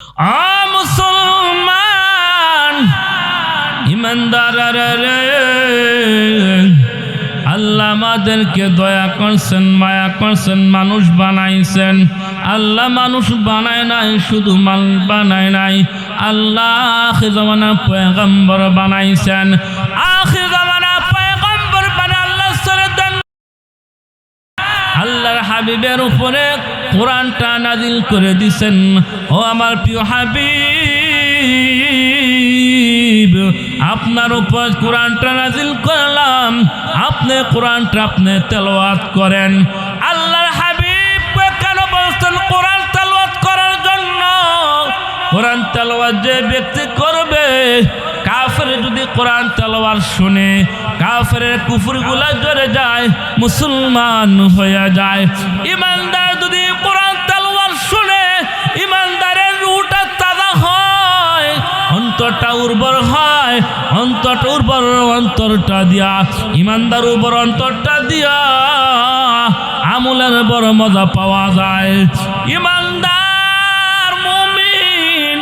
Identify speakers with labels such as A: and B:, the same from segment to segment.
A: আ মুসলমান ইমানদার রে আল্লাহ আমাদেরকে দয়া করছেন, মায়া করছেন, মানুষ বানাইছেন। আল্লাহ মানুষ বানায় নাই, শুধু মাল বানায় নাই। আল্লাহ জামানা পয়গম্বর বানাইছেন। আখির জামানা পয়গম্বর বানায় আল্লাহ আল্লাহর হাবিবের উপরে কোরআনটা নাজিল করে দিছেন। ও আমার প্রিয় হাবিব, আপনার উপর কোরআনটা নাজিল করলাম। আপনি কোরআনটা আপনি তেলাওয়াত করেন। আল্লাহর হাবিব কেন বলছেন কোরআন তেলাওয়াত করার জন্য? কোরআন তেলাওয়াত যে ব্যক্তি করবে, কাফের যদি কোরআন তেলাওয়াত শুনে কাফের কুফুরগুলা জড়ে যায়, মুসলমান হয়ে যায়। ইমানদার অন্তরটা উর্বর হয়, অন্তরটা উর্বর অন্তরটা দিয়া, ইমানদার উর্বর অন্তরটা দিয়া, আমলের বড় মজা পাওয়া যায়। ইমানদার মুমিন,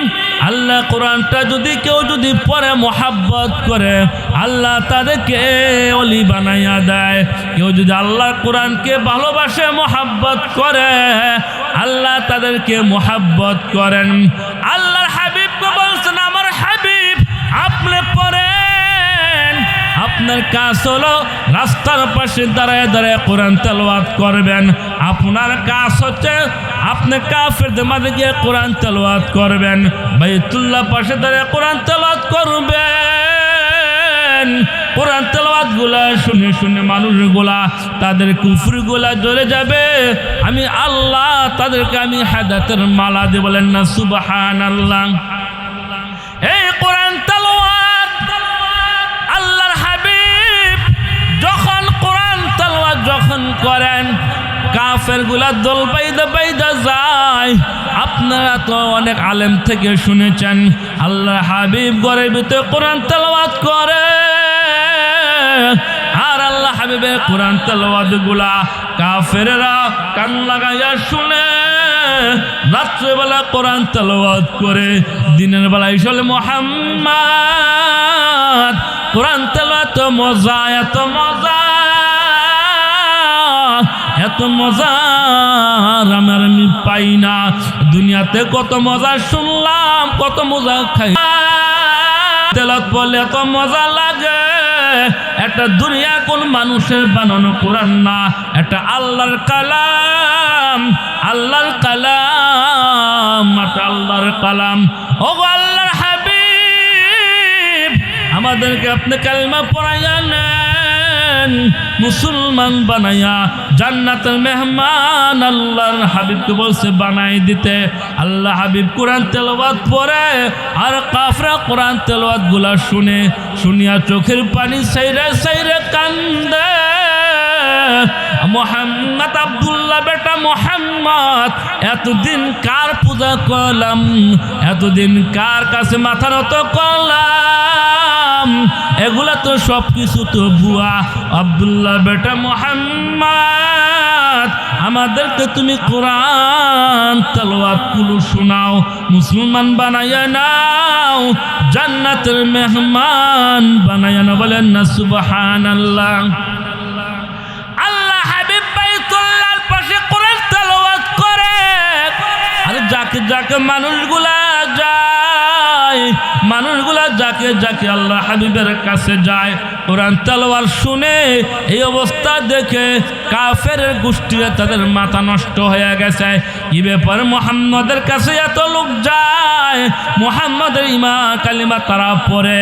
A: আল্লাহ কোরআনটা যদি কেউ যদি পরে মোহাব্বত করে, আল্লাহ তাদেরকে অলি বানাইয়া দেয়। কেউ যদি আল্লাহ কোরআনকে ভালোবাসে, মোহাব্বত করে, আল্লাহ তাদেরকে মোহাব্বত করেন। আপনার কাজ হলো রাস্তার পাশে দাঁড়ায় দাঁড়ায় কোরআন তেলাওয়াত করবেন। আপনার কাজ হচ্ছে আপনি কাফেরদের মাঝে গিয়ে কোরআন তেলাওয়াত করবেন। বাইতুল্লাহ পাশে দাঁড়ায় কোরআন তেলাওয়াত করবেন। কোরআন তেলাওয়াতগুলা শুনে শুনে মানুষগুলা, তাদের কুফরগুলা জ্বলে যাবে। আমি আল্লাহ তাদেরকে আমি হাদাতের মালা দিয়ে বলেন না সুবাহান আল্লাহ এই কোরআন করেন। কাফেরগুলা দল বাইদা বাইদা যায়। আপনারা তো অনেক আলেম থেকে শুনেছেন, আল্লাহর হাবিব ঘরের ভিতরে কোরআন তেলাওয়াত করে। আর আল্লাহ হাবিবের কোরআন তেলাওয়াতগুলা কাফেরেরা কান লাগাইয়া শুনে। রাত্রেবেলা কোরআন তেলাওয়াত করে, দিনের বেলা ইসলে মোহাম্মদ। কোরআন তেলাওয়াত মজা, এত মজা এত মজা আমার আমি পাই না। দুনিয়াতে কত মজা শুনলাম, কত মজা খাই। তেলত বলে এত মজা লাগে। একটা দুনিয়া কোন মানুষের বানানো কোরআন না। এটা আল্লাহর কালাম আল্লাহর কালাম এটা আল্লাহর কালাম। ও আল্লাহর হাবিব, আমাদেরকে আপনি কালমা পড়াইয়া নেন মুসলমান বানাইয়া জান্নাতের মেহমান আল্লাহর হাবিবকে বলছে, বানাই দিতে। আল্লাহ হাবিব কোরআন তেলবাদ পরে আর কাফরা কোরআন তেলবাদগুলা শুনে, শুনিয়া চোখের পানি সাইরে সাইরে কান্দে। মোহাম্মদ আব্দুল্লাহ বেটা মোহাম্মদ, এতদিন কার পূজা করলাম? এতদিন কার কাছে মাথা নত করলাম? এগুলা তো সব কিছু তো বুয়া। আব্দুল্লাহ বেটা মোহাম্মদ, আমাদেরকে তুমি কোরআন তালোয়াত কুলু শোনাও, মুসলমান বানাইয়া নাও, জান্নাতের মেহমান বানাইয়া না বলেন না সুবহান আল্লাহ যাকে যাক মানুষগুলা যায়, মানুষগুলা যাকে যাকে আল্লাহ হাবিবের কাছে যায়, কোরআন তেলাওয়াত শুনে এই অবস্থা দেখে কাফের গোষ্ঠীরা তাদের মাথা নষ্ট হয়ে গেছে। কি ব্যাপার মোহাম্মদের কাছে এত লোক যায়, মোহাম্মদের ইমা কালিমা তারা পড়ে।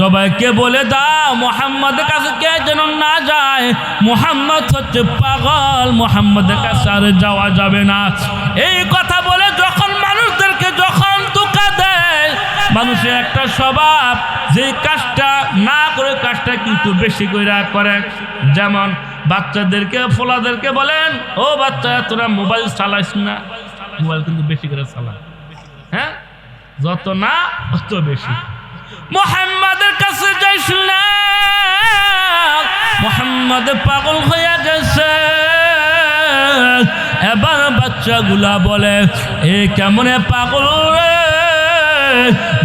A: সবাইকে বলে দাও, মোহাম্মদের কাছে কে যেন না যায়? মোহাম্মদ হচ্ছে পাগল, মোহাম্মদের কাছে আর যাওয়া যাবে না। এই কথা বলে যখন মানুষের একটা স্বভাব, যে কাজটা না করে কাজটা কিন্তু বেশি করে করে। যেমন বাচ্চাদেরকে, ফোলাদেরকে বলেন, ও বাচ্চা, তোরা মোবাইল চালাইস না। মোবাইল কিন্তু বেশি করে চালা হ্যাঁ? যত না তত বেশি। মোহাম্মদের কাছে যাইস না। মোহাম্মদ পাগল হইয়া গেছে। এবার বাচ্চাগুলা বলে, এ কেমনে পাগল রে?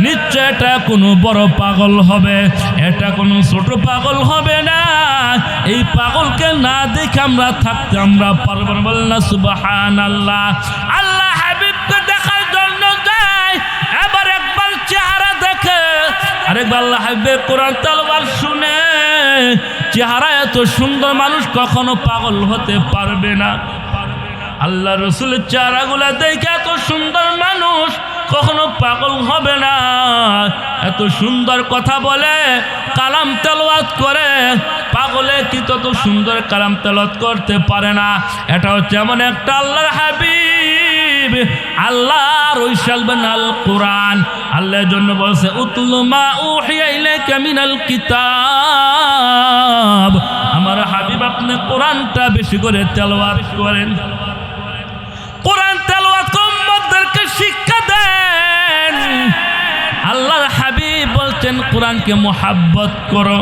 A: নিশ্চয় এটা কোনো বড় পাগল হবে। এটা কোনো ছোট পাগল হবে না। এই পাগলকে না দেখে আমরা থাকতে আমরা পারব না। বলেন না সুবাহান আল্লাহ আল্লাহ হাবিবকে দেখার জন্য যায়। এবার একবার চেহারা দেখে। আরেকবার আল্লাহ হাবিবে কোরআন তালবার শুনে। চেহারা এত সুন্দর মানুষ কখনো পাগল হতে পারবে না। আল্লাহ রসুলের চেহারাগুলা দেখে এত সুন্দর মানুষ কখনো পাগল হবে না। এত সুন্দর কথা বলে কালাম তেলওয়াত করে, পাগলে কি তত সুন্দর কালাম তেলত করতে পারে না। এটা হচ্ছে এমন একটা আল্লাহর আল কোরআন আল্লাহর আমার হাবিব, আপনি কোরআনটা বেশি করে তেলাওয়াত করেন। কোরআন তেলাওয়াত দেন আল্লাহর হাবিব বলছেন কোরআনকে মোহাব্বত করো,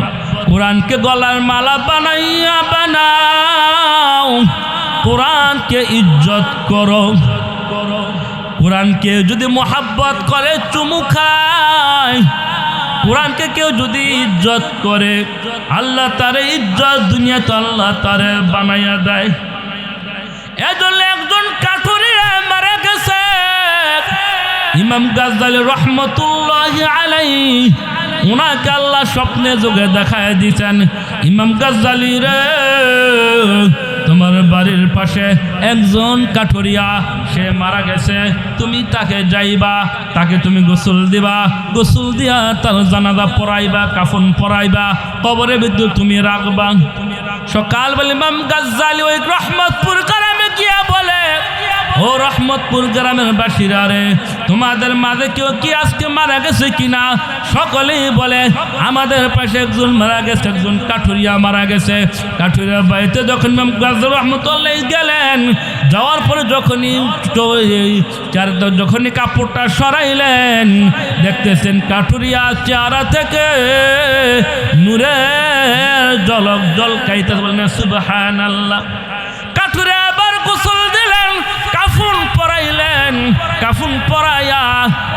A: কোরআনকে গলার মালা বানাইয়া বানাও, কোরআনকে ইজ্জত করো, কোরআনকে যদি মোহাব্বত করে, চুমু খায়, কোরআনকে কেউ যদি ইজ্জত করে, আল্লাহ তারে ইজ্জত, দুনিয়াতে আল্লাহ তারে বানাইয়া দেয়। এজন্য একজন গেছে ইমাম গাজ্জালি রহমতুল্লাহ আলাই ওনাকে আল্লাহ স্বপ্নে যোগে দেখায় দিয়েছেন ইমাম গাজ্জালি রে, তোমার বাড়ির পাশে একজন কাঠুরিয়া, সে মারা গেছে, তুমি তাকে যাইবা, তাকে তুমি গোসল দিবা, গোসল দিয়া তার জানাজা পড়াইবা, কাফন পরাইবা কবরে বিদ্যুৎ তুমি রাখবা। সকাল বলে ইমাম গাজ্জালি ওই রহমতপুর ও রহমতপুর গ্রামের বাসীরা রে, তোমাদের মাঝে কেউ কি আজকে মারা গেছে কিনা? সকলেই বলে, আমাদের পাশে একজন মারা গেছে, একজন কাঠুরিয়া মারা গেছে। কাঠুরিয়া বাড়িতে যখন গাজ্জালি রহমতুল্লাহ গেলেন, যাওয়ার পরে যখনই চার- যখনই কাপড়টা সরাইলেন, দেখতেছেন কাঠুরিয়া চেহারা থেকে নূরের জলক জল কাইতে বলেন সুবহান আল্লাহ কাফুন পরাইলেন, কাফুন পরাইয়া,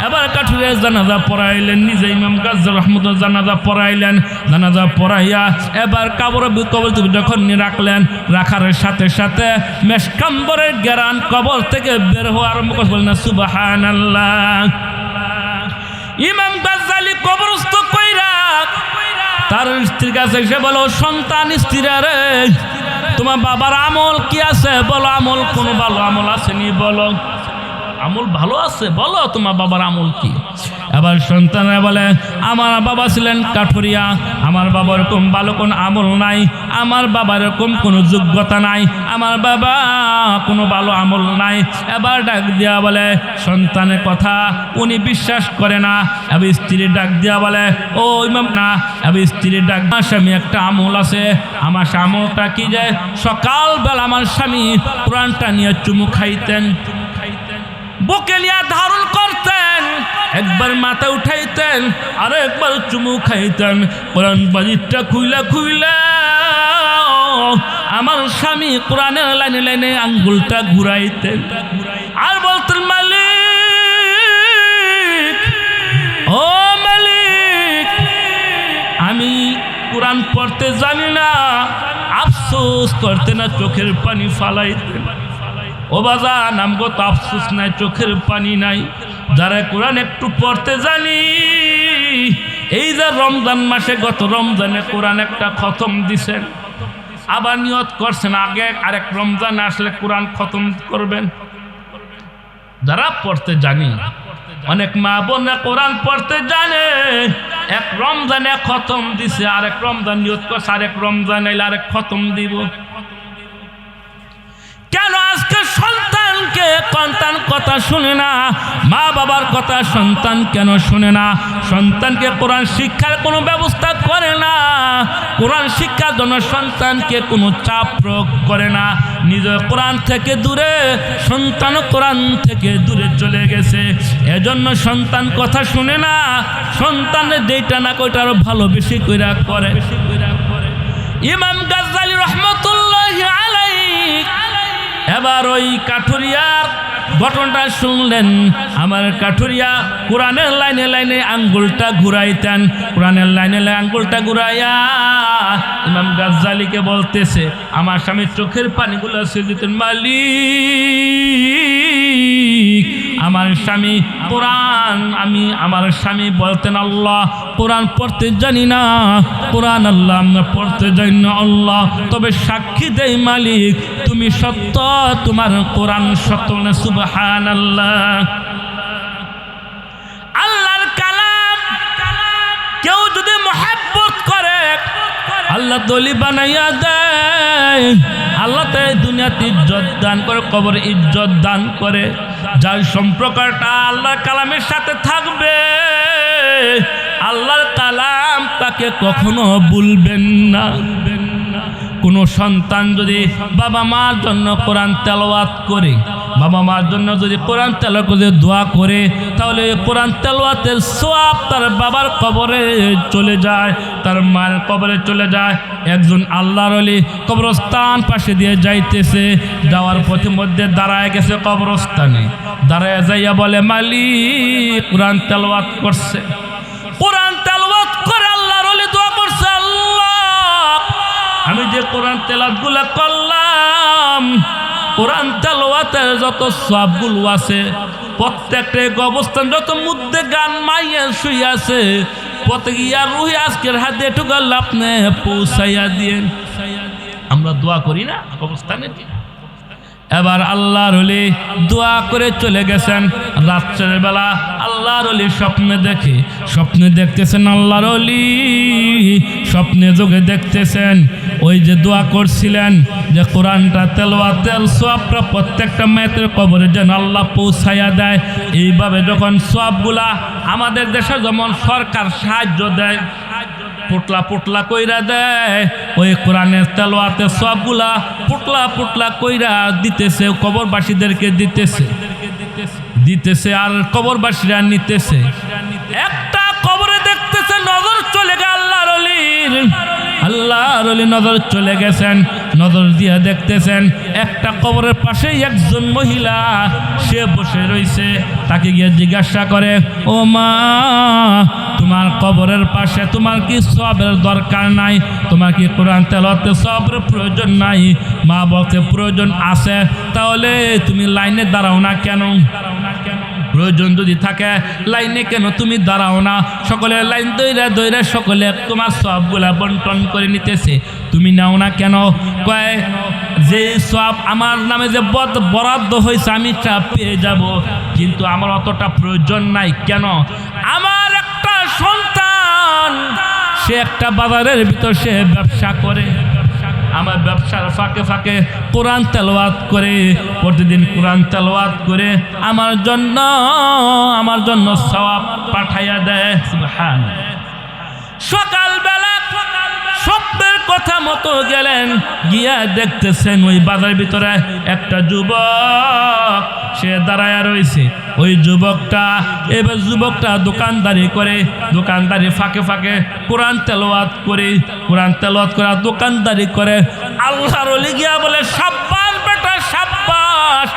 A: এবার কাঠুরে জানাজা পরাইলেন, নিজে ইমাম গাজ রহমত জানাজা পরাইলেন, জানাজা পরাইয়া এবার কাবর কবর যখন নি রাখলেন, রাখার সাথে সাথে মেশকাম্বরের গেরান কবর থেকে বের হওয়া আরম্ভ বললেন সুবাহান ইমাম গাজ্জালি কবরস্থ কইরা তার স্ত্রীর কাছে এসে বলো সন্তান স্ত্রীরা রে তোমার বাবার আমল কি আছে? বলো আমল কোনো ভালো আমল আসেনি বলো। আমল ভালো আছে? বলো, তোমার বাবার আমল কি? এবার সন্তানরা বলে, আমার বাবা ছিলেন কাঠুরিয়া, আমার বাবা এরকম ভালো কোনো আমল নাই, আমার বাবার এরকম কোনো যোগ্যতা নাই, আমার বাবা কোনো ভালো আমল নাই। এবার ডাক দিয়া বলে, সন্তানের কথা উনি বিশ্বাস করে না। এবার স্ত্রীর ডাক দিয়া বলে, ও ইমাম না। এবার স্ত্রীর ডাক, আমার স্বামী একটা আমল আছে, আমার আমলটা কি যে সকালবেলা আমার স্বামী কোরআনটা নিয়ে চুমু খাইতেন। বুকে নিয়ে ধারণ করতেন। একবার মাথা উঠাইতেন আর একবার চুমু খাইতেন। কোরআন বাজিরটা খুইলা খুইলা, আমার স্বামী কোরআনের লাইনে লাইনে আঙ্গুলটা ঘুরাইতেন। আর বলতেন, মালিক, ও মালিক, আমি কোরআন পড়তে জানি না, আফসোস করতে না চোখের পানি ফালাইতেন। ও বাজা নামগো তো আফসোস নাই, চোখের পানি নাই। যারা কোরআন একটু পড়তে জানি, এই যে রমজান মাসে গত রমজানে কোরআন একটা খতম দিছেন। আবার নিয়ত করছেন, আগে আরেক রমজান আসলে কোরআন খতম করবেন। যারা পড়তে জানি, অনেক মা বোনরা কোরআন পড়তে জানে, এক রমজানে খতম দিছে, আরেক রমজান নিয়ত করছে, আরেক রমজান এলে আরেক খতম দিব। কেন আজকে সন্তানকে সন্তান কথা শুনে না? মা বাবার কথা সন্তান কেন শুনে না? সন্তানকে কোরআন শিক্ষার কোনো ব্যবস্থা করে না। কোরআন শিক্ষার জন্য সন্তানকে কোনো চাপ প্রয়োগ করে না। নিজ কোরআন থেকে দূরে, সন্তান কোরআন থেকে দূরে চলে গেছে। এজন্য সন্তান কথা শুনে না, সন্তানের যেটা না কইটা আরও ভালো বেশি কইরা করে। ইমাম গাজ্জালি আলাই এবার ওই কাঠুরিয়ার ঘটনটা শুনলেন। আমার কাঠুরিয়া কোরআনের লাইনে লাইনে আঙ্গুলটা ঘুরাইতেন। কোরআনের লাইনে লাইনে আঙ্গুলটা ঘুরাইয়া ইমাম গাজ্জালিকে বলতেছে, আমার স্বামীর চোখের পানিগুলো সে দিতেন মালিক। আমার স্বামী কোরআন, আমি আমার স্বামী বলতেন, আল্লাহ, কোরআন পড়তে জানি না। কোরআন আল্লাহ, আমরা পড়তে জানি না, আল্লাহ। তবে সাক্ষী দেই মালিক, তুমি সত্য, তোমার কোরআন সত্য সুবহান আল্লাহ আল্লাহর কালাম, কেউ যদি মহাব্বত করে, আল্লাহ দলি বানাইয়া দেয়। আল্লাহ তাই দুনিয়াতে ইজ্জত দান করে, কবর ইজ্জত দান করে। যার সম্পর্কটা আল্লাহর কালামের সাথে থাকবে, আল্লাহর কালাম তাকে কখনো ভুলবেন না। কোনো সন্তান যদি বাবা মার জন্য কোরআন তেলাওয়াত করে বাবা মার জন্য যদি কোরআন করে, দোয়া করে, তাহলে কোরআন তেলাওয়াতের সোয়াব তার বাবার কবরে চলে যায়, তার মায়ের কবরে চলে যায়। একজন আল্লাহর অলি কবরস্থান পাশে দিয়ে যাইতেছে, যাওয়ার পথে মধ্যে দাঁড়ায় গেছে কবরস্থানে। দাঁড়ায় যাইয়া বলে মালি কোরআন তেলাওয়াত করছে। কোরআন তেলাওয়াত করে আল্লাহর অলি দোয়া করছে, আল্লাহ, আমি যে কোরআন তেলাতগুলা করলাম কোরআন তেলোয়াতে যত সবগুলো আছে, প্রত্যেকটা অবস্থান যত মুদ্দে গান মাইয়া শুয়ে আছে, প্রত্যেক ইয়ার রুই আজকের হাতে টুকাল আপনি পৌঁছাইয়া দিয়ে আমরা দোয়া করি না অবস্থানে এবার আল্লাহর হলি দোয়া করে চলে গেছেন। রাত্রের বেলা আল্লাহর হলি স্বপ্নে দেখে, স্বপ্নে দেখতেছেন আল্লাহর হলি স্বপ্নে যোগে দেখতেছেন। ওই যে দোয়া করছিলেন যে কোরআনটা তেলোয়া তেল সোয়াবটা প্রত্যেকটা মেয়েদের কবরে যেন আল্লাহ পৌঁছাইয়া দেয়। এইভাবে যখন সোয়াবগুলা আমাদের দেশে যেমন সরকার সাহায্য দেয় পুটলা পুটলা কইরা দেয়। ওই কোরআনের তেলোয়াতে সবগুলা পুটলা পুটলা কইরা দিতেছে, কবরবাসীদেরকে দিতেছে। দিতেছে আর কবরবাসীরা নিতেছে। একটা কবরে দেখতেছে, নজর চলে গেল আল্লাহর অলির। আল্লাহর নজর চলে গেছেন, নজর দিয়ে দেখতেছেন, একটা কবরের পাশেই একজন মহিলা, সে বসে রইছে তাকে গিয়ে জিজ্ঞাসা করে, ও মা, তোমার কবরের পাশে তোমার কি সবের দরকার নাই? তোমার কি কোরআন তেলতে সবের প্রয়োজন নাই? মা বলতে প্রয়োজন আছে, তাহলে তুমি লাইনে দাঁড়াও না কেন? প্রয়োজন যদি থাকে, লাইনে কেন তুমি দাঁড়াও না? সকলে লাইন দৈরা দৈরা সকলে তোমার সবগুলা বন্টন করে নিতেছে। তুমি নাও না কেন? কয়, যে সব আমার নামে যে বদ বরাদ্দ হয়েছে, আমি তা পেয়ে যাব। কিন্তু আমার অতটা প্রয়োজন নাই। কেন? আমার একটা সন্তান, সে একটা বাজারের ভিতর সে ব্যবসা করে। আমার ব্যবসার ফাঁকে ফাঁকে কোরআন তেলওয়াত করে, প্রতিদিন কোরআন তেলওয়াত করে, আমার জন্য আমার জন্য সওয়াব পাঠাইয়া দেয় সকাল সকালবেলা কথা মতো গেলেন, গিয়া দেখতেছেন ওই বাজারের ভিতরে একটা যুবক, সে দাঁড়ায় রয়েছে। ওই যুবকটা, এবার যুবকটা দোকানদারি করে, দোকানদারি ফাঁকে ফাঁকে কোরআন তেলাওয়াত করে, কোরআন তেলাওয়াত করে দোকানদারি করে। আল্লাহর গিয়া বলে, সাব্বাস বেটা, সাব্বাস।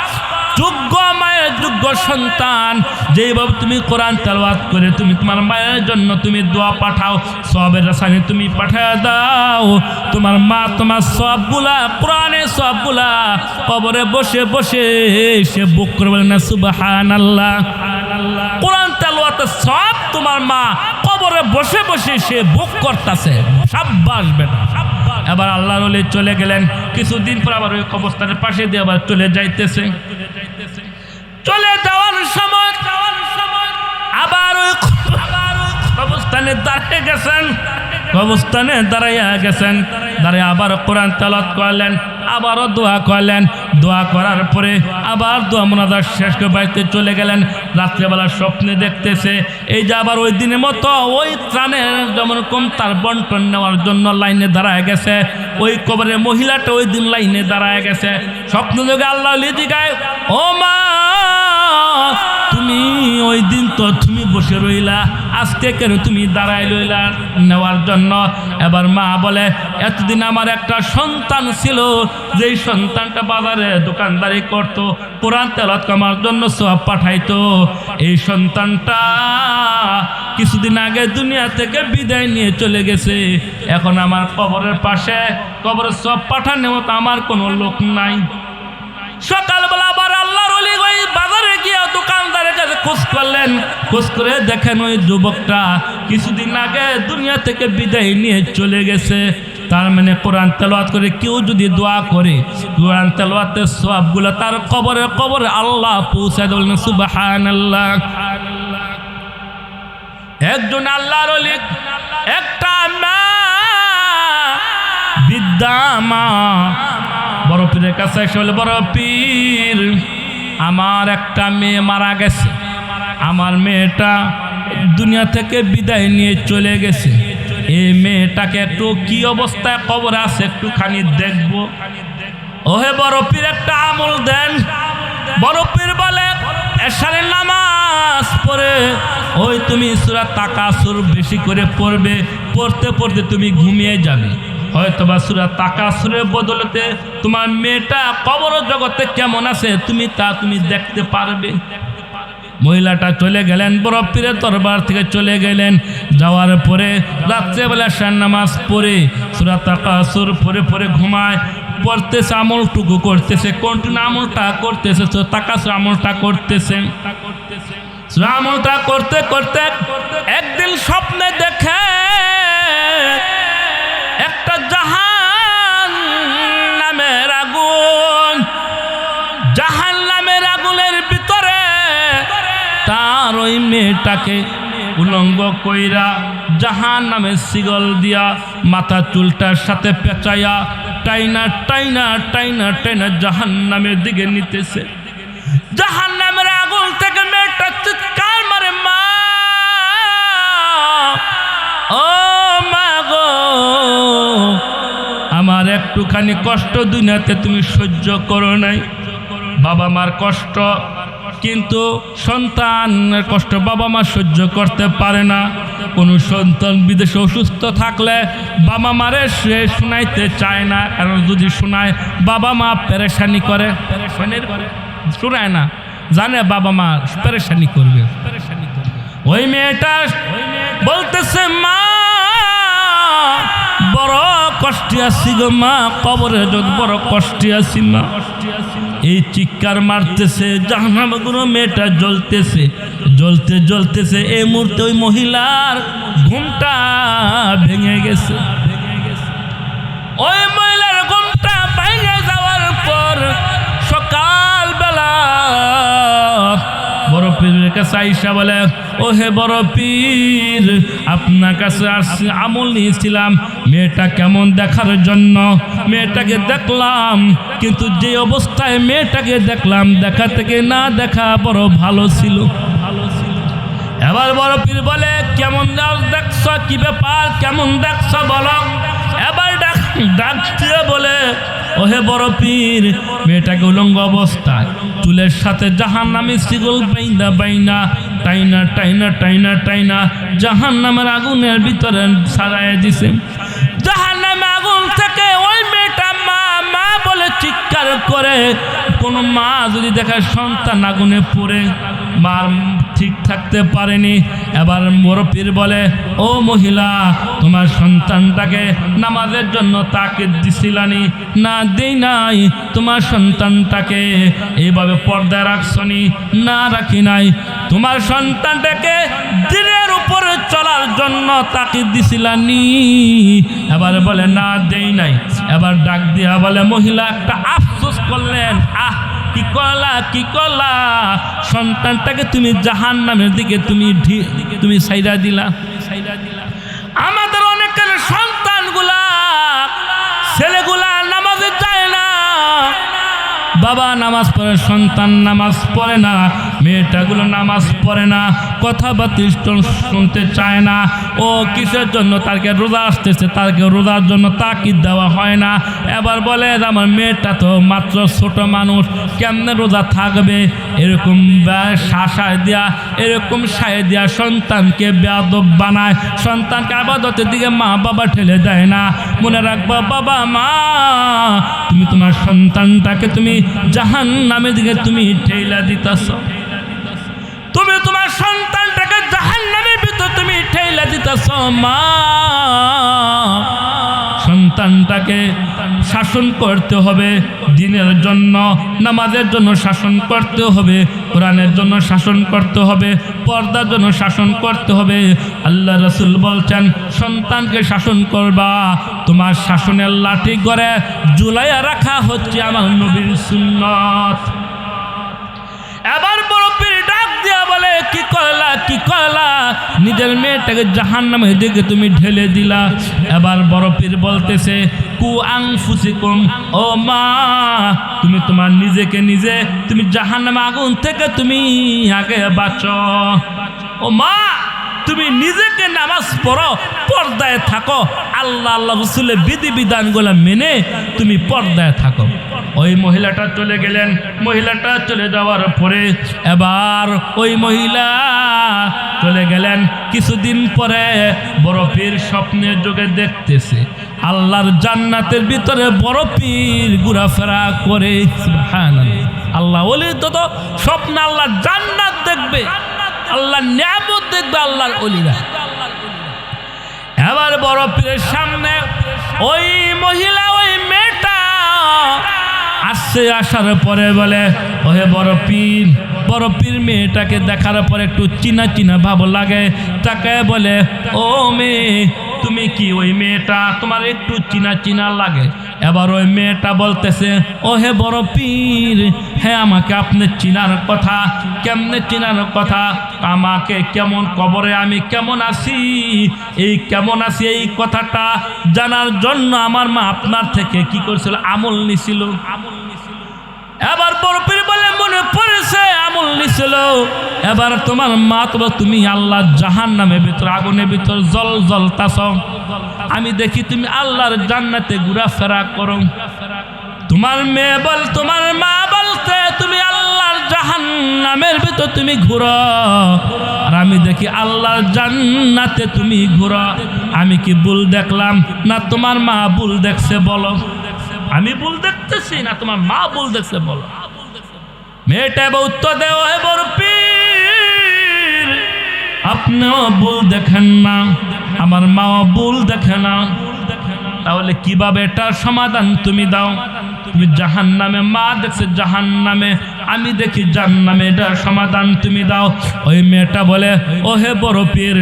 A: যোগ্য মায়ের যোগ্য সন্তান। যেভাবে তুমি কোরআন তেলাওয়াত করে, তুমি তোমার মায়ের জন্য তুমি দোয়া পাঠাও, সবের রাসায়নে তুমি পাঠায় দাও। তোমার মা তোমার সবগুলা, কোরআনে সবগুলা, কবরে বসে বসে সে বুক করে বলে, না সুবাহান আল্লাহ কোরআন তেলাওয়াতে সব তোমার মা কবরে বসে বসে সে বুক করতেছে। সাব্বাস বেটা। এবার আল্লাহ চলে গেলেন। কিছুদিন পর আবার ওই কবরস্থানের পাশে দিয়ে আবার চলে যাইতেছে। চলে যাওয়ার সময় আবার ওই কবরস্থানে দাঁড়িয়ে গেছেন। কবরস্থানে দাঁড়াইয়া গেছেন। দাঁড়িয়ে আবার কোরআন তালাত করলেন, আবারও দোয়া করলেন। দোয়া করার পরে আবার দোয়া মোনাজার শেষ করে বাড়িতে চলে গেলেন। রাত্রেবেলা স্বপ্নে দেখতেছে, এই যে আবার ওই দিনের মতো ওই ত্রাণের যেমন কম তার বন্টন নেওয়ার জন্য লাইনে দাঁড়ায় গেছে। ওই কবরের মহিলাটা ওই দিন লাইনে দাঁড়ায় গেছে। স্বপ্ন যোগে আল্লাহ লিজিগায় ও মা স্বামী ওই দিন তো তুমি বসে রইলা। আজকে কেন তুমি দাঁড়াই রইলা নেওয়ার জন্য? এবার মা বলে, এতদিন আমার একটা সন্তান ছিল, যেই সন্তানটা বাজারে দোকানদারি করত, কোরআন তেলাত কামার জন্য সব পাঠাইতো। এই সন্তানটা কিছুদিন আগে দুনিয়া থেকে বিদায় নিয়ে চলে গেছে। এখন আমার কবরের পাশে কবরের সব পাঠানো মতো আমার কোনো লোক নাই। সকালবেলা আবার দোকানদারের কাছে খোঁজ করলেন, খোঁজ করে দেখেন ওই যুবকটা কিছুদিন আগে দুনিয়া থেকে বিদায় নিয়ে চলে গেছে। তার মানে কোরআন তেলোয়াত করে কেউ যদি দোয়া করে, কোরআন তেলাওয়াতের সবগুলো তার কবরে কবরে আল্লাহ পৌঁছায় দেবেন সুবাহান আল্লাহ একজন আল্লাহর একটা মা বিদ্যা মা, বড় পীরের কাছে বড় পীর। আমার একটা মেয়ে মারা গেছে। আমার মেয়েটা দুনিয়া থেকে বিদায় নিয়ে চলে গেছে। এই মেয়েটাকে একটু কি অবস্থায় কবর আছে একটুখানি দেখব। ওহে বড় পীর, একটা আমল দেন। বড় পীর বলে, এসারের নামাজ পড়ে। ওই তুমি সুরা তাকাসুর বেশি করে পড়বে। পড়তে পড়তে তুমি ঘুমিয়ে যাবে। হয়তো বা সুরা তাকাসুরের বদলতে তোমার মেয়েটা কবর জগতে কেমন আছে তুমি তা তুমি দেখতে পারবে। মহিলাটা চলে গেলেন, বড় পীরের দরবার থেকে চলে গেলেন। যাওয়ার পরে রাত্রেবেলা শান নামাজ পড়ে, সুরা তাকাসুর পরে পরে ঘুমায়, পড়তেছে আমলটুকু করতেছে কন্টিনিউ আমলটা করতেছে তাকাসুর আমলটা করতেছে। সুরা আমলটা করতে করতে একদিন স্বপ্নে দেখে ওই মেয়েটাকে উলঙ্গ কইরা জাহান নামে সিগল দিয়া মাথা চুলটার সাথে পেঁচাইয়া টাইনা টাইনা টাইনা টাইনা জাহান নামের দিকে নিতেছে। জাহান নামের আগুন থেকে মেয়েটা চিৎকার মারে, মা! ও মা গো! আমার একটুখানি কষ্ট দুনিয়াতে তুমি সহ্য করো নাই। বাবা মার কষ্ট কিন্তু সন্তানের কষ্ট বাবা মা সহ্য করতে পারে না। কোনো সন্তান বিদেশে অসুস্থ থাকলে বাবা মারে সে শোনাইতে চায় না। কারণ যদি শোনায়, বাবা মা পেরেশানি করে। পেরেশানির শোনায় না। জানে বাবা মা পেরেশানি করবে। ওই মেয়েটা বলতেছে, মা, বড় কষ্টে আছি গো মা, কবরে বড় কষ্টে আছি মা। এই চিৎকার মারতেছে জাহানামগুলো মেয়েটা জ্বলতেছে, জ্বলতে জ্বলতেছে এই মুহূর্তে ওই মহিলার ঘুমটা ভেঙে গেছে। ওই মহিলার ঘুমটা ভেঙে যাওয়ার পর সকালবেলা বড় পীরের কাছে আইসা বলে ও হে বড় পীর, আপনার কাছে আসছি আমল নিয়েছিলাম। মেয়েটা কেমন দেখার জন্য? মেয়েটাকে দেখলাম, কিন্তু যে অবস্থায় মেয়েটাকে দেখলাম, দেখা থেকে না দেখা বড় ভালো ছিল। এবার বড় পীর বলে, কেমন দেখছ? কি ব্যাপার? কেমন দেখছ বলো? এবার ডাক ডাক দিয়ে বলে ওহে বড় পীর, মেয়েটাকে উলঙ্গ অবস্থায়। চুলের সাথে জাহান নামে সিগল বাইনা বাইনা টাইনা টাইনা টাইনা টাইনা জাহান নামের আগুনের ভিতরে সারায় দিছে। জাহান নামে আগুন থেকে ওই মেয়েটা মা মা বলে চিৎকার করে। কোনো মা যদি দেখে সন্তান আগুনে পড়ে, মার ঠিক থাকতে পারেনি। এবার মোরপির বলে, ও মহিলা, তোমার সন্তানটাকে নামাজের জন্য তাকে দিছিলানি। না, দেই নাই, তোমার সন্তানটাকে এইভাবে পর্দায় রাখছনি, না রাখি নাই। তোমার সন্তানটাকে দিনের উপরে চলার জন্য তাকে দিছিলানি। এবার বলে, না, দেই নাই। এবার ডাক দিয়া বলে, মহিলা, একটা আফসোস করলেন। আহ কি কলা কি কলা? সন্তানটাকে তুমি জাহান নামের দিকে তুমি তুমি সাইরা দিলা। সাইরা দিলা আমাদের অনেক সন্তানগুলা, ছেলেগুলা নামাজে যায় না। বাবা নামাজ পড়ে, সন্তান নামাজ পড়ে না। মেয়েটাগুলো নামাজ পড়ে না কথাবার্তা শুনতে চায় না। ও কিসের জন্য তাকে রোজা আসতেছে? তাকে রোজার জন্য তাকিদ দেওয়া হয় না। এবার বলে, আমার মেয়েটা তো মাত্র ছোট মানুষ, কেমনে রোজা থাকবে? এরকম শাসায় দেয়া, এরকম সায় দেয়া সন্তানকে বেয়াদব বানায়। সন্তানকে আবাদতের দিকে মা বাবা ঠেলে দেয় না। মনে রাখবা, বাবা মা, তুমি তোমার সন্তানটাকে তুমি জাহান নামের দিকে তুমি ঠেলা দিতেছ। সন্তানটাকে জাহান নামের ভিতর তুমি ঠেলা দিতেছ, মা। সন্তানটাকে শাসন করতে হবে, দিনের জন্য, নামাজের জন্য শাসন করতে হবে, কোরআনের জন্য শাসন করতে হবে, পর্দার জন্য শাসন করতে হবে। আল্লাহ রসুল বলছেন, সন্তানকে শাসন করবা, তোমার শাসনের লাঠি করে জুলাইয়া রাখা হচ্ছে আমার নবীর সুন্নত এবার বড় পীর ডাক দিয়া বলে কি কলা? নিজের মেয়েটাকে জাহান নামের দিকে তুমি ঢেলে দিলা। এবার বড় পীর বলতেছে, কু আং ফুসিকুম ও মা, তুমি তোমার নিজেকে নিজে, তুমি জাহান নামে আগুন থেকে তুমি আগে বাঁচো। ও মা তুমি নিজেকে নামাজ পড়ো, পর্দায় থাকো। আল্লাহ আল্লাহ রসুলের বিধি বিধানগুলো মেনে তুমি পর্দায় থাকো। ওই মহিলাটা চলে গেলেন। মহিলাটা চলে যাওয়ার পরে এবার ওই মহিলা চলে গেলেন। কিছুদিন পরে বড় পীর স্বপ্নের যুগে দেখতেছে। আল্লাহর জান্নাতের ভিতরে বড় পীর ঘোরাফেরা করে আল্লাহ ওলি তো স্বপ্ন আল্লাহ জান্নাত দেখবে। আল্লাহ নিয়ামত দেখবে আল্লাহর অলিরা। এবার বড় পীরের সামনে ওই মহিলা, ওই মেয়েটা আসছে, আসার পরে বলে, ওহে বড় পীর বড় পীর মেয়েটাকে দেখার পরে একটু চিনা চিনা ভাব লাগে। তাকে বলে, ও মেয়ে, তুমি কি ওই মেয়েটা? তোমার একটু চিনা চিনা লাগে। এবার ওই মেয়েটা বলতেছে ও হে বড় পীর হ্যাঁ আমাকে আপনি চিনার কথা, কেমনে চিনার কথা? আমাকে কেমন কবরে আমি কেমন আছি? এই কেমন আছি এই কথাটা জানার জন্য আমার মা আপনার থেকে কি করছিল? আমল নিছিল। এবার বড় পীর বলে মনে পড়েছে, আমল নিছিল। এবার তোমার মা তো তুমি আল্লাহ জাহান নামে ভিতর, আগুনের ভিতর জল জল তাস আমি দেখি তুমি আল্লাহর জান্নাতে ঘোরাফেরা করো। তোমার মেয়ে বল, তোমার মা জাহান নামের ভিতর তুমি ঘুরো। আর আমি দেখি আল্লাহ জান্নাতে তুমি ঘুরো। আমি কি ভুল দেখলাম না তোমার মা ভুল দেখছে বলো। আমি ভুল দেখতেছি না তোমার মা ভুল দেখছে বলো। মেয়েটা এবার উত্তর দেও এবার পীর। আপনিও ভুল দেখেন না, আমার মাও ভুল দেখে না। তাহলে কীভাবে এটার সমাধান তুমি দাও? তুমি জাহান নামে মা দেখছে জাহান নামে আমি দেখি জান নামে এটার সমাধান তুমি দাও। ওই মেয়েটা বলে ও হে বড় পীর,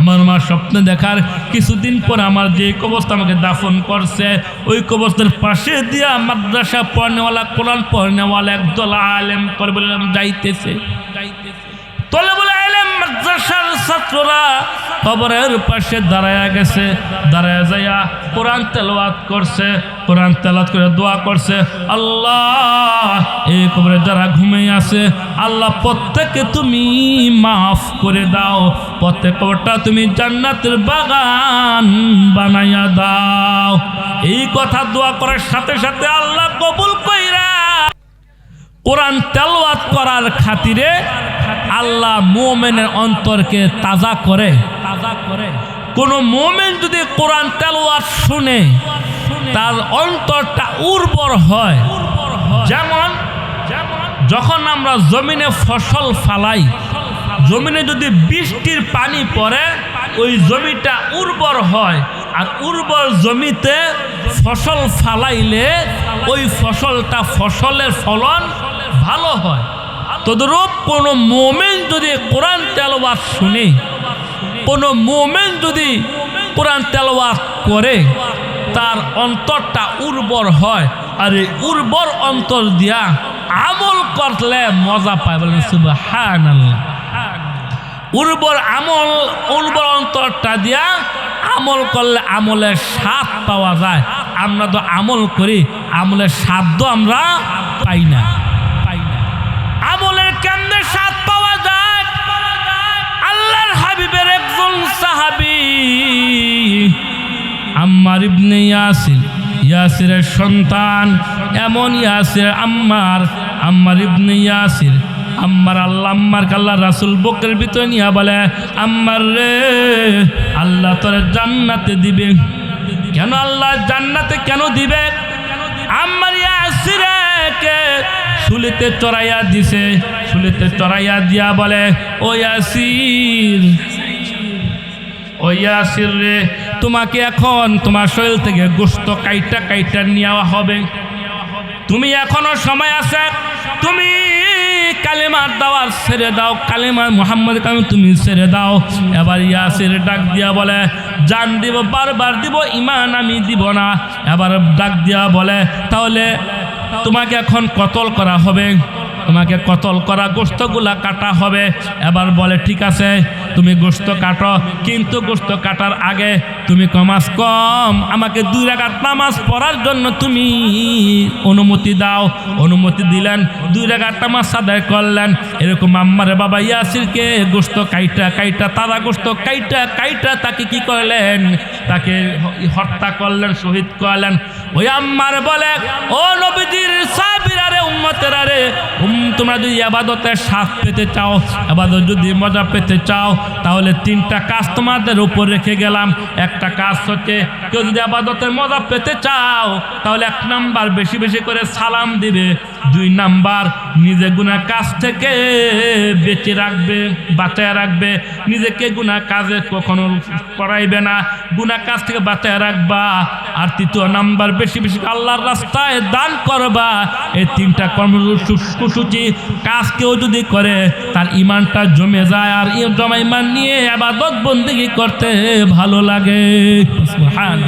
A: আমার মা স্বপ্নে দেখার কিছুদিন পর আমার যে কবস্তা আমাকে দাফন করছে, ওই কবস্তার পাশে দিয়া মাদ্রাসা পড়নেওয়ালা, কোরআন পড়নেওয়ালা একদল আলেম করে বলে যাইতেছে। তলে বলে, আলেম, মাদ্রাসার ছাত্ররা কবরের পাশে দাঁড়ায়া গেছে, দাঁড়ায়া যাইয়া কোরআন তেলাওয়াত করছে, কোরআন তেলাত করে দোয়া করছে। আল্লাহ, এই কবরে যারা ঘুমিয়ে আছে, আল্লাহ প্রত্যেককে তুমি মাফ করে দাও, প্রত্যেক কবরটা তুমি জান্নাতের বাগান বানাইয়া দাও। এই কথা দোয়া করার সাথে সাথে আল্লাহ কবুল কইরা কোরআন তেলওয়াত করার খাতিরে আল্লাহ মোমেনের অন্তরকে তাজা করে তাজা করে। কোন মোমেন যদি কোরআন তেলওয়াত শুনে, তার অন্তরটা উর্বর হয়। যেমন, যখন আমরা জমিনে ফসল ফালাই, জমিনে যদি বৃষ্টির পানি পড়ে, ওই জমিটা উর্বর হয়। আর উর্বর জমিতে ফসল ফালাইলে, ওই ফসলটা ফসলের ফলন ভালো হয়। তদরূপ কোনো মোমেন যদি কোরআন তেলওয়াত শুনে কোনো মোমেন যদি কোরআন তেলওয়াত করে, তার অন্তরটা উর্বর হয়। আর এই উর্বর অন্তর দিয়া আমল করলে মজা পায় বলেন, সুবহানাল্লাহ। উর্বর আমল, উর্বর অন্তরটা দিয়া আমল করলে আমলের স্বাদ পাওয়া যায়। আমরা তো আমল করি আমলের স্বাদ আমরা পাই না। সাহাবি আম্মার ইবনে ইয়াসির। ইয়াসিরের সন্তান, এমন ইয়াসির আম্মার আম্মার ইবনে ইয়াসির। আম্মার আল্লাহ, আম্মার কাল্লা রাসুল বকের ভিতরে নিয়ে বলে, আম্মার রে, আল্লাহ তোরে জান্নাতে দিবে। কেন আল্লাহ জান্নাতে কেন দিবে? আম্মার ইয়াসিরাকে শুলিতে চড়াইয়া দিছে। শুলিতে চড়াইয়া দিয়া বলে, ও ইয়াসির ও ইয়াসির রে, তোমাকে এখন তোমার শরীর থেকে গোস্ত কাইটা কাইটা নেওয়া হবে। তুমি এখনও সময় আছে, তুমি কালেমার দাওয়ার ছেড়ে দাও কালেমার মোহাম্মদ কালাম তুমি ছেড়ে দাও। এবার ইয়াসির ডাক দিয়া বলে, জান দিব, বারবার দিব ইমান আমি দিব না। এবার ডাক দিয়া বলে, তাহলে তোমাকে এখন কতল করা হবে? তোমাকে কতল করা গোস্তগুলা কাটা হবে। এবার বলে, ঠিক আছে, তুমি গোস্ত কাটো। কিন্তু গোস্ত কাটার আগে তুমি কমাস কম। আমাকে দুই রাকাত নামাজ পড়ার জন্য তুমি অনুমতি দাও। অনুমতি দিলেন, দুই রাকাত নামাজ আদায় করলেন। এরকম আম্মারে বাবা ইয়াসিরকে গোস্ত কাইটা কাইটা, তারা গোস্ত কাইটা কাইটা তাকে কি করলেন? তাকে হত্যা করলেন, শহীদ করলেন। ওই আম্মার বলে, ও নবীজির সাবিরারে উম্মতেরা আরে তোমরা যদি আবাদতের স্বাদ পেতে চাও আবাদত যদি মজা পেতে চাও, তাহলে তিনটা কাজ তোমাদের উপর রেখে গেলাম। একটা কাজ হচ্ছে, কেউ যদি আবাদতের মজা পেতে চাও, তাহলে এক নাম্বার বেশি বেশি করে সালাম দিবে। দুই নাম্বার, নিজে গুণা কাজ থেকে বেঁচে রাখবে, বাঁচায় রাখবে। নিজেকে গুণা কাজে কখনো করাইবে না। গুণা কাজ থেকে বাঁচায় রাখবা। আর তৃতীয় নাম্বার, বেশি বেশি আল্লাহর রাস্তায় দান করবা। এই তিনটা কর্মসূচি কাজ কেউ যদি করে, তার ইমানটা জমে যায়। আর জমা ইমান নিয়ে আবাদত বন্দিগি করতে ভালো লাগে।